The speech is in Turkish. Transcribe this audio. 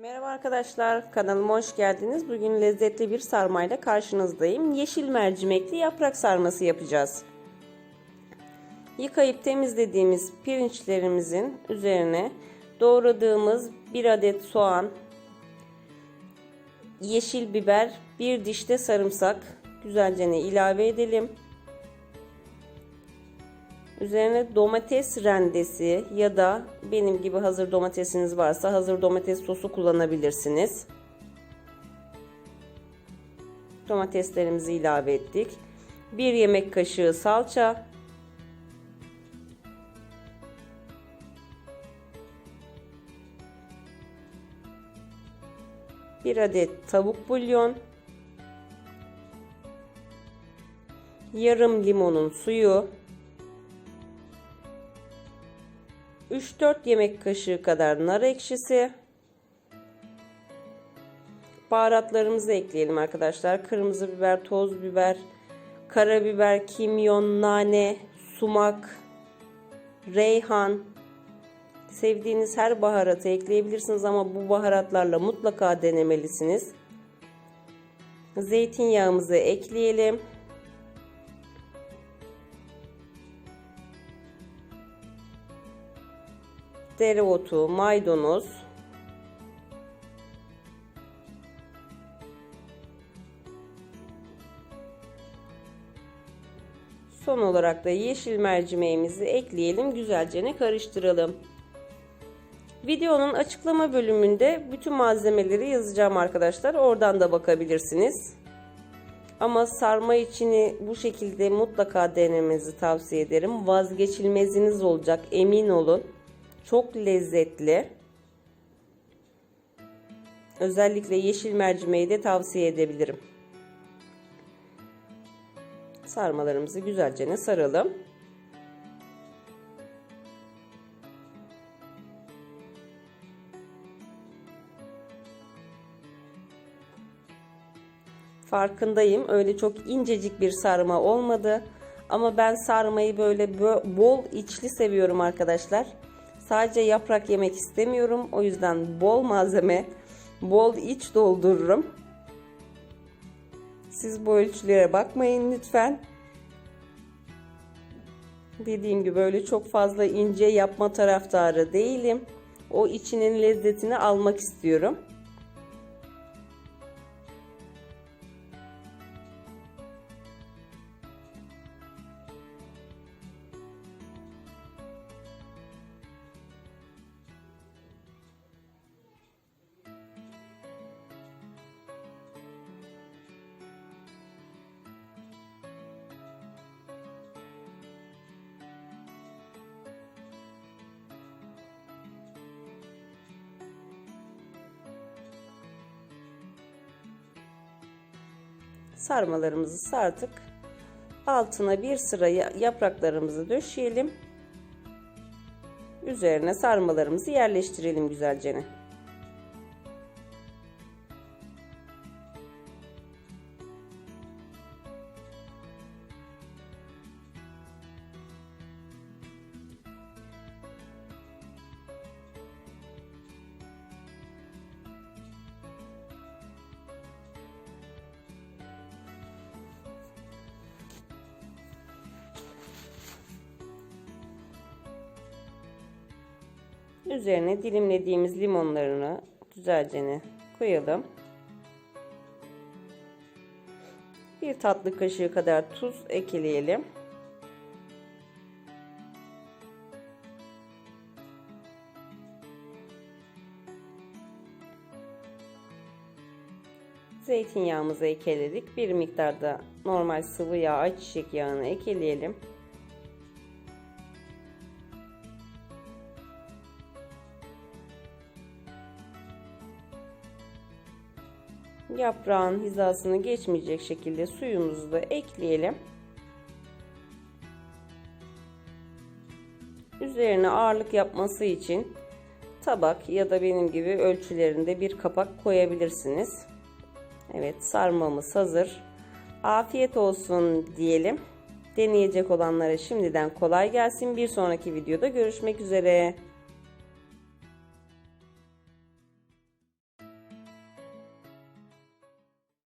Merhaba arkadaşlar, kanalıma hoş geldiniz. Bugün lezzetli bir sarmayla karşınızdayım. Yeşil mercimekli yaprak sarması yapacağız. Yıkayıp temizlediğimiz pirinçlerimizin üzerine doğradığımız bir adet soğan, yeşil biber, bir diş de sarımsak güzelce ilave edelim. Üzerine domates rendesi ya da benim gibi hazır domatesiniz varsa hazır domates sosu kullanabilirsiniz. Domateslerimizi ilave ettik. 1 yemek kaşığı salça. Bir adet tavuk bulyon. Yarım limonun suyu. 3-4 yemek kaşığı kadar nar ekşisi. Baharatlarımızı ekleyelim arkadaşlar. Kırmızı biber, toz biber, karabiber, kimyon, nane, sumak, reyhan. Sevdiğiniz her baharatı ekleyebilirsiniz ama bu baharatlarla mutlaka denemelisiniz. Zeytinyağımızı ekleyelim. Dereotu, maydanoz, Son olarak da yeşil mercimeğimizi ekleyelim. Güzelce karıştıralım. Videonun açıklama bölümünde bütün malzemeleri yazacağım arkadaşlar. Oradan da bakabilirsiniz. Ama sarma içini bu şekilde mutlaka denemenizi tavsiye ederim. Vazgeçilmeziniz olacak emin olun. Çok lezzetli. Özellikle yeşil mercimeği de tavsiye edebilirim. Sarmalarımızı güzelce saralım. Farkındayım. Öyle çok incecik bir sarma olmadı. Ama ben sarmayı böyle bol içli seviyorum arkadaşlar. Sadece yaprak yemek istemiyorum. O yüzden bol malzeme, bol iç doldururum. Siz bu ölçülere bakmayın lütfen. Dediğim gibi böyle çok fazla ince yapma taraftarı değilim. O içinin lezzetini almak istiyorum. Sarmalarımızı sardık. Altına bir sıra yapraklarımızı döşeyelim. Üzerine sarmalarımızı yerleştirelim güzelce. Üzerine dilimlediğimiz limonlarını güzelce koyalım. Bir tatlı kaşığı kadar tuz ekleyelim. Zeytinyağımızı ekledik. Bir miktarda normal sıvı yağ, ayçiçek yağını ekleyelim. Yaprağın hizasını geçmeyecek şekilde suyumuzu da ekleyelim. Üzerine ağırlık yapması için tabak ya da benim gibi ölçülerinde bir kapak koyabilirsiniz. Evet sarmamız hazır. Afiyet olsun diyelim. Deneyecek olanlara şimdiden kolay gelsin. Bir sonraki videoda görüşmek üzere.